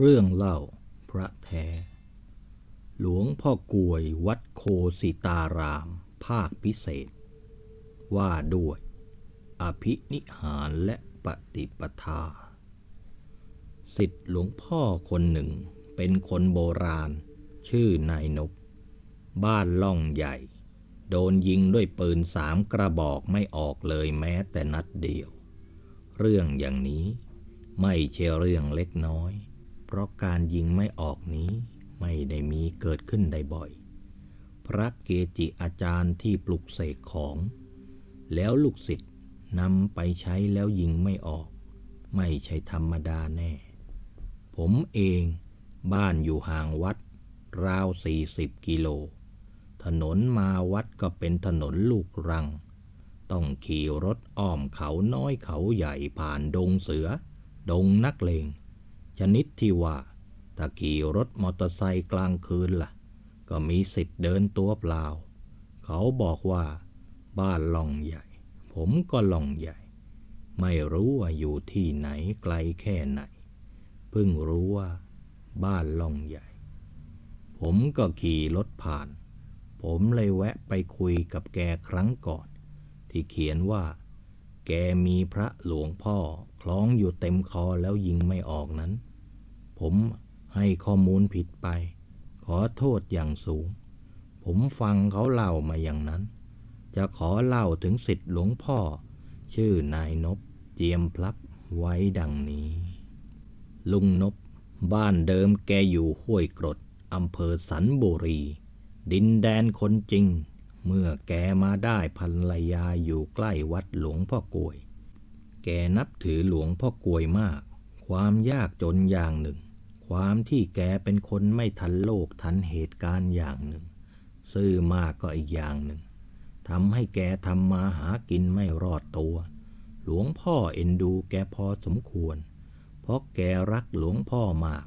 เรื่องเล่าพระแท้ หลวงพ่อกวยวัดโคสิตาราม ภาคพิเศษ ว่าด้วย อภินิหารและปฏิปทา สิทธิหลวงพ่อคนหนึ่งเป็นคนโบราณ ชื่อนายนบ บ้านล่องใหญ่ โดนยิงด้วยปืนสามกระบอกไม่ออกเลยแม้แต่นัดเดียว เรื่องอย่างนี้ไม่ใช่เรื่องเล็กน้อย เพราะการยิงไม่ออกนี้ไม่ได้มีเกิดขึ้นได้บ่อย พระเกจิอาจารย์ที่ปลุกเสกของ แล้วลูกศิษย์นำไปใช้แล้วยิงไม่ออก ไม่ใช่ธรรมดาแน่ ผมเองบ้านอยู่ห่างวัด ราวสี่สิบกิโล ถนนมาวัดก็เป็นถนนลูกรัง ต้องขี่รถอ้อมเขาน้อยเขาใหญ่ผ่านดงเสือ ดงนักเลง ชนิดที่ว่าถ้าขี่รถมอเตอร์ไซค์กลางคืนล่ะ ก็มีสิทธิ์เดินตัวเปล่า เขาบอกว่า บ้านล่องใหญ่ ผมก็ล่องใหญ่ ไม่รู้ว่าอยู่ที่ไหนไกลแค่ไหน เพิ่งรู้ว่า บ้านล่องใหญ่ ผมก็ขี่รถผ่าน ผมเลยแวะไปคุยกับแกครั้งก่อน ที่เขียนว่า แกมีพระหลวงพ่อคล้องอยู่เต็มคอแล้วยิงไม่ออกนั้น ผมให้ข้อมูลผิดไป ขอโทษอย่างสูง ผมฟังเขาเล่ามาอย่างนั้น จะขอเล่าถึงสิทธิหลวงพ่อ ชื่อนายนบเจียมพลับไว้ดังนี้ ลุงนบบ้านเดิมแกอยู่ห้วยกรดอำเภอสันบุรี ดินแดนคนจริง เมื่อแกมาได้ภรรยาอยู่ใกล้วัดหลวงพ่อกวย แกนับถือหลวงพ่อกวยมาก ความยากจนอย่างหนึ่ง ความที่แกเป็นคนไม่ทันโลกทันเหตุการณ์อย่างหนึ่ง ซื่อมากก็อีกอย่างหนึ่งทำให้แกทำมาหากินไม่รอดตัว หลวงพ่อเอ็นดูแกพอสมควร เพราะแกรักหลวงพ่อมาก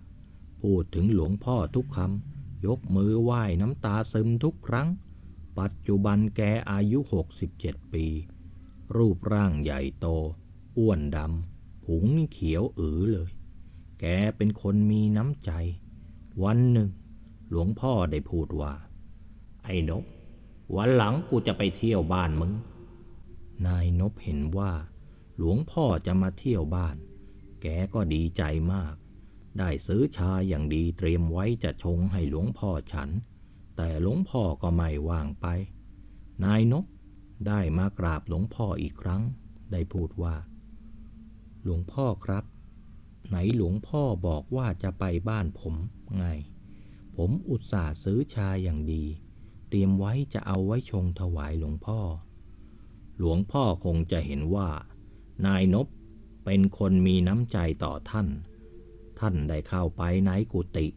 พูดถึงหลวงพ่อทุกคำยกมือไหว้น้ำตาซึมทุกครั้ง ปัจจุบันแกอายุ 67 ปี รูปร่างใหญ่โต อ้วนดำผุงเขียวอือเลย แกเป็นคนมีน้ำใจ วันหนึ่ง หลวงพ่อได้พูดว่า ไอ้นบวันหลังกูจะไปเที่ยวบ้านมึง นายนบเห็นว่า หลวงพ่อจะมาเที่ยวบ้าน แกก็ดีใจมาก ได้ซื้อชาอย่างดีเตรียมไว้จะชงให้หลวงพ่อฉัน แต่หลวงพ่อก็ไม่ว่างไป นายนบได้มากราบหลวงพ่ออีกครั้ง ได้พูดว่า หลวงพ่อครับ ไหนหลวงพ่อบอกว่าจะไปบ้านผมไง ผมอุตส่าห์ซื้อชาอย่างดี เตรียมไว้จะเอาไว้ชงถวายหลวงพ่อ หลวงพ่อคงจะเห็นว่า นายนบเป็นคนมีน้ำใจต่อท่าน ท่านได้เข้าไปในกุฏิ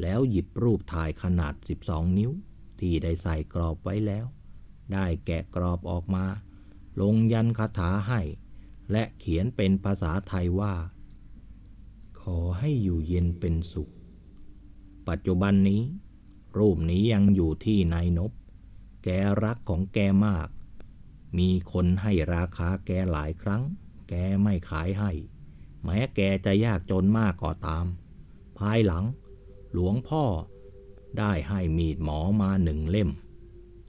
แล้วหยิบรูปถ่ายขนาด 12 นิ้ว ที่ได้ใส่กรอบไว้แล้ว ได้แกะกรอบออกมา ลงยันคาถาให้ และเขียนเป็นภาษาไทยว่า ขอให้อยู่เย็นเป็นสุข ปัจจุบันนี้ รูปนี้ยังอยู่ที่นายนบ แกรักของแกมาก มีคนให้ราคาแกหลายครั้ง แกไม่ขายให้ แม้แกจะยากจนมากก็ตาม ภายหลัง หลวงพ่อได้ให้มีดหมอมาหนึ่งเล่ม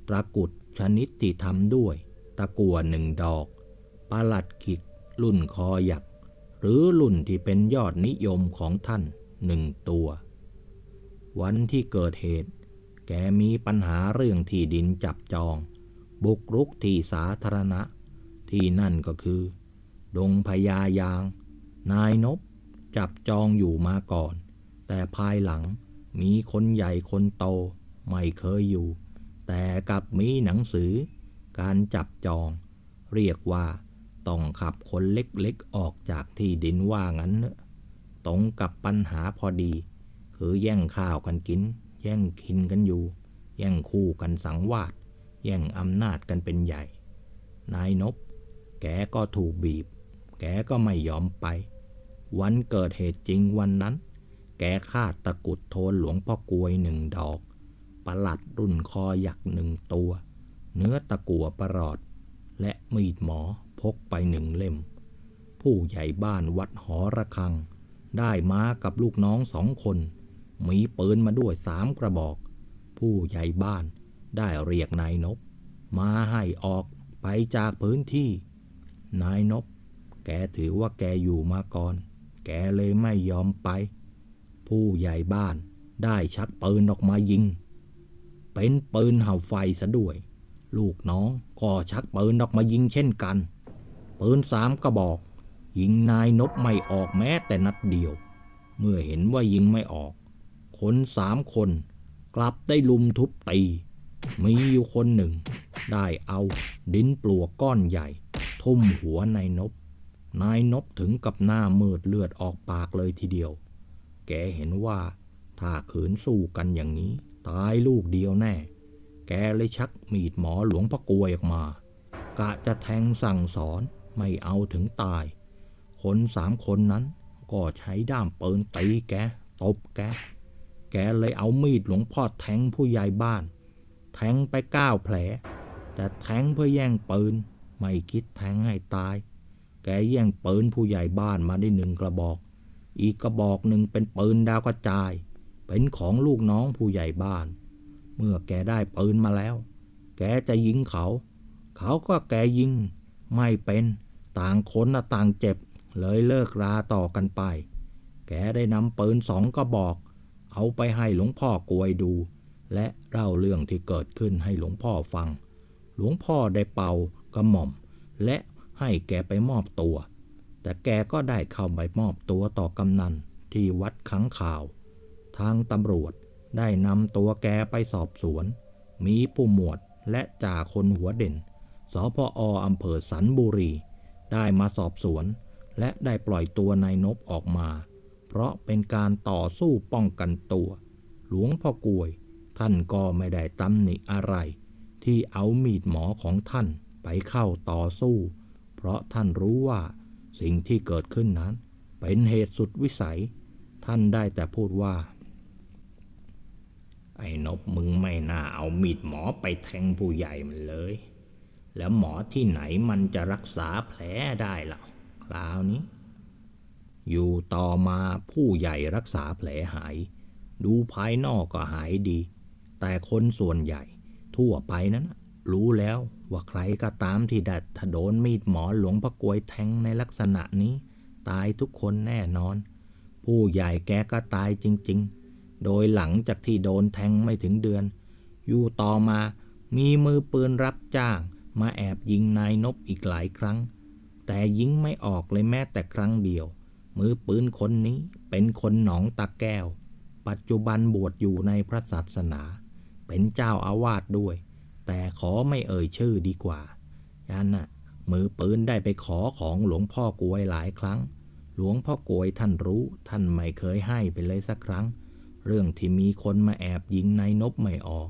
ตะกุดชนิดที่ทำด้วย ตะกั่วหนึ่งดอก ปลัดขิกรุ่นคอหยัก หรือรุ่นที่เป็นยอดนิยมของท่านหนึ่งตัว วันที่เกิดเหตุ แกมีปัญหาเรื่องที่ดินจับจอง บุกรุกที่สาธารณะ ที่นั่นก็คือ ดงพญายาง นายนบจับจองอยู่มาก่อน แต่ภายหลังมีคนใหญ่คนโต ไม่เคยอยู่ แต่กลับมีหนังสือ การจับจอง เรียกว่า ต้องขับคนเล็กๆออกจากที่ดินว่างั้นเนอะตรงกับปัญหาพอดี คือแย่งข้าวกันกิน แย่งกินกันอยู่ แย่งคู่กันสังวาสแย่งอำนาจกันเป็นใหญ่ นายนบ แกก็ถูกบีบ แกก็ไม่ยอมไป วันเกิดเหตุจริงวันนั้น แกคาตะกุดโทนหลวงพ่อกลวยหนึ่งดอก ประหลัดรุ่นคอหยักหนึ่งตัว เนื้อตะกัวประหลอด และมีดหมอพกไปหนึ่งเล่ม ผู้ใหญ่บ้านวัดหอระฆัง ได้มากับลูกน้องสองคน มีปืนมาด้วยสามกระบอก ผู้ใหญ่บ้านได้เรียกนายนบมาให้ออกไปจากพื้นที่ นายนบ แกถือว่าแกอยู่มาก่อน แกเลยไม่ยอมไป ผู้ใหญ่บ้านได้ชักปืนออกมายิง เป็นปืนเห่าไฟซะด้วย ลูกน้องก็ชักปืนออกมายิงเช่นกัน ปืนสามกระบอก ยิงนายนบไม่ออกแม้แต่นัดเดียว เมื่อเห็นว่ายิงไม่ออก คนสามคนกลับได้ลุมทุบตี มีอยู่คนหนึ่ง ได้เอาดินปลวกก้อนใหญ่ ทุ่มหัวนายนบ นายนบถึงกับหน้ามืดเลือดออกปากเลยทีเดียว แกเห็นว่าถ้าขืนสู้กันอย่างนี้ ตายลูกเดียวแน่ แกเลยชักมีดหมอหลวงพ่อกวยออกมา กะจะแทงสั่งสอนไม่เอาถึงตาย คนสามคนนั้นก็ใช้ด้ามปืนตีแกตบแก แกเลยเอามีดหลวงพ่อแทงผู้ใหญ่บ้าน แทงไปเก้าแผล แต่แทงเพื่อแย่งปืน ไม่คิดแทงให้ตาย แกแย่งปืนผู้ใหญ่บ้านมาได้หนึ่งกระบอก อีกกระบอกหนึ่งเป็นปืนดาวกระจาย เป็นของลูกน้องผู้ใหญ่บ้าน เมื่อแกได้ปืนมาแล้ว แกจะยิงเขา เขาก็แกยิง ไม่เป็นต่างคนต่างเจ็บ เลยเลิกราต่อกันไป แกได้นำปืนสองกระบอก เอาไปให้หลวงพ่อกลวยดู และเล่าเรื่องที่เกิดขึ้นให้หลวงพ่อฟัง หลวงพ่อได้เป่ากระหม่อม และให้แกไปมอบตัว แต่แกก็ได้เข้าไปมอบตัวต่อกำนันที่วัดขังข่าว ทางตำรวจ ได้นำตัวแกไปสอบสวน มีผู้หมวดและจ่าคนหัวเด่น สพออำเภอสันบุรี ได้มาสอบสวน และได้ปล่อยตัวนายนบออกมา เพราะเป็นการต่อสู้ป้องกันตัว หลวงพ่อกวย ท่านก็ไม่ได้ตำหนิอะไร ที่เอามีดหมอของท่านไปเข้าต่อสู้ เพราะท่านรู้ว่าสิ่งที่เกิดขึ้นนั้น เป็นเหตุสุดวิสัย ท่านได้แต่พูดว่า ไอ้นบมึงไม่น่าเอามีดหมอไปแทงผู้ใหญ่มันเลย แล้วหมอที่ไหนมันจะรักษาแผลได้ล่ะ คราวนี้ อยู่ต่อมาผู้ใหญ่รักษาแผลหาย ดูภายนอกก็หายดี แต่คนส่วนใหญ่ทั่วไปนั้นนะรู้แล้วว่าใครก็ตามที่ดัดถ้าโดนมีดหมอหลวงพระกวยแทงในลักษณะนี้ ตายทุกคนแน่นอน ผู้ใหญ่แกก็ตายจริง ๆ โดยหลังจากที่โดนแทงไม่ถึงเดือน อยู่ต่อมามีมือปืนรับจ้าง มาแอบยิงนายนบอีกหลายครั้ง แต่ยิงไม่ออกเลยแม้แต่ครั้งเดียว มือปืนคนนี้เป็นคนหนองตาแก้ว ปัจจุบันบวชอยู่ในพระศาสนา เป็นเจ้าอาวาสด้วย แต่ขอไม่เอ่ยชื่อดีกว่ายันน่ะมือปืนได้ไปขอของหลวงพ่อกวยหลายครั้ง หลวงพ่อกวยท่านรู้ท่านไม่เคยให้ไปเลยสักครั้ง เรื่องที่มีคนมาแอบยิงนายนบไม่ออก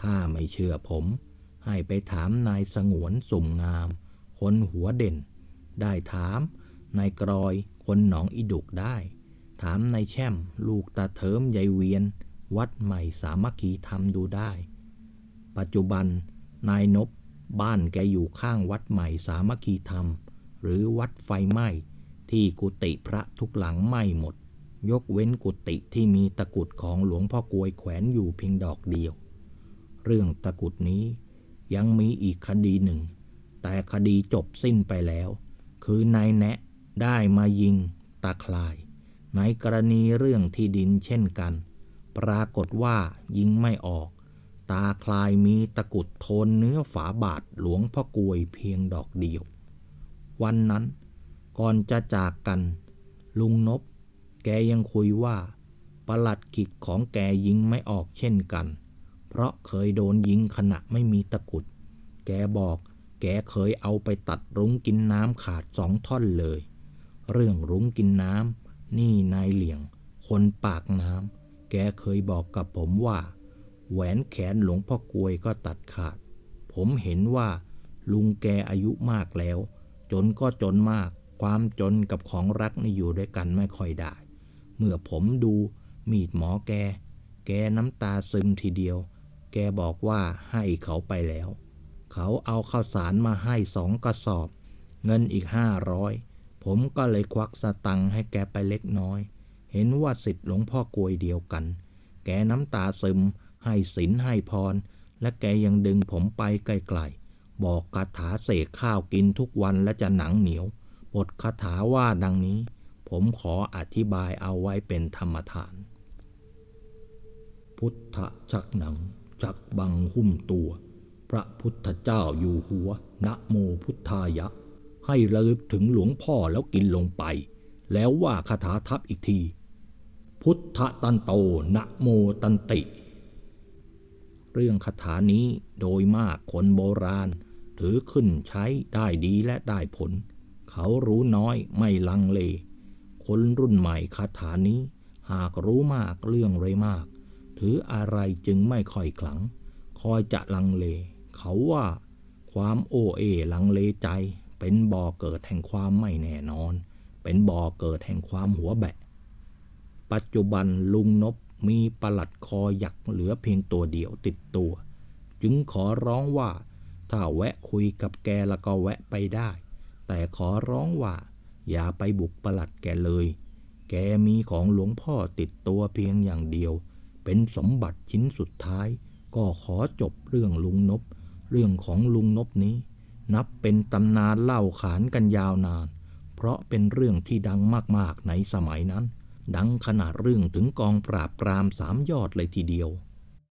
ถ้าไม่เชื่อผม ให้ไปถามนายสงวนสุ่มงาม คนหัวเด่น ได้ถามนายกรอยคนหนองอีดุกได้ ถามนายแช่ม ลูกตาเถิมยายเวียน วัดใหม่สามัคคีทำดูได้ ปัจจุบันนายนบบ้านแกอยู่ข้างวัดใหม่สามัคคีธรรม หรือวัดไฟไหม้ที่กุฏิพระทุกหลังไหม้หมด ยกเว้นกุฏิที่มีตะกุดของหลวงพ่อกลวยแขวนอยู่เพียงดอกเดียว เรื่องตะกุดนี้ยังมีอีกคดีหนึ่ง แต่คดีจบสิ้นไปแล้ว คือนายแนะได้มายิงตาคลาย ในกรณีเรื่องที่ดินเช่นกัน ปรากฏว่ายิงไม่ออก ตาคลายมีตะกุดโทนเนื้อฝาบาทหลวงพ่อกลวยเพียงดอกเดียว วันนั้นก่อนจะจากกัน ลุงนบ กยังคุยว่า ประหลัดกิจของแกยิงไม่ออกเช่นกัน เพราะเคยโดนยิงขณะไม่มีตะกุด แกบอก แกเคยเอาไปตัดรุ้งกินน้ำขาดสองท่อนเลย เรื่องรุ้งกินน้ำนี่นายเหลียง คนปากน้ำแกเคยบอกกับผมว่า แหวนแขนหลวงพ่อกลวยก็ตัดขาด ผมเห็นว่า ลุงแกอายุมากแล้ว จนก็จนมากความจนกับของรักนี่อยู่ด้วยกันไม่ค่อยได้ เมื่อผมดูมีดหมอแก แกน้ำตาซึมทีเดียว แกบอกว่าให้เขาไปแล้ว เขาเอาข้าวสารมาให้สองกระสอบ เงินอีกห้าร้อยผมก็เลยควักสตังค์ให้แกไปเล็กน้อย เห็นว่าสิทธิ์หลวงพ่อกลวยเดียวกัน แกน้ำตาซึม ให้ศีลให้พร และแกยังดึงผมไปไกลๆ บอกคาถาเสกข้าวกินทุกวันและจะหนังเหนียว บทคาถาว่าดังนี้ ผมขออธิบายเอาไว้เป็นธรรมทาน พุทธชักหนังชักบังหุ้มตัว พระพุทธเจ้าอยู่หัว นะโมพุทธายะ ให้ระลึกถึงหลวงพ่อแล้วกินลงไป แล้วว่าคาถาทับอีกที พุทธตันโตนะโมตันติ เรื่องคาถานี้โดยมากคนโบราณ ถือขึ้นใช้ได้ดีและได้ผล เขารู้น้อยไม่ลังเล คนรุ่นใหม่คาถานี้ หากรู้มากเรื่องเลยมาก ถืออะไรจึงไม่ค่อยขลัง คอยจะลังเล เขาว่า ความโอเอลังเลใจ เป็นบ่อเกิดแห่งความไม่แน่นอน เป็นบ่อเกิดแห่งความหัวแบะ ปัจจุบันลุงนบมีประหลัดคอหยักเหลือเพียงตัวเดียวติดตัว จึงขอร้องว่า ถ้าแวะคุยกับแกแล้วก็แวะไปได้ แต่ขอร้องว่า อย่าไปบุกประหลัดแกเลย แกมีของหลวงพ่อติดตัวเพียงอย่างเดียว เป็นสมบัติชิ้นสุดท้าย ก็ขอจบเรื่องลุงนบ เรื่องของลุงนบนี้ นับเป็นตำนานเล่าขานกันยาวนาน เพราะเป็นเรื่องที่ดังมากๆในสมัยนั้น ดังขนาดเรื่องถึงกองปราบปรามสามยอดเลยทีเดียว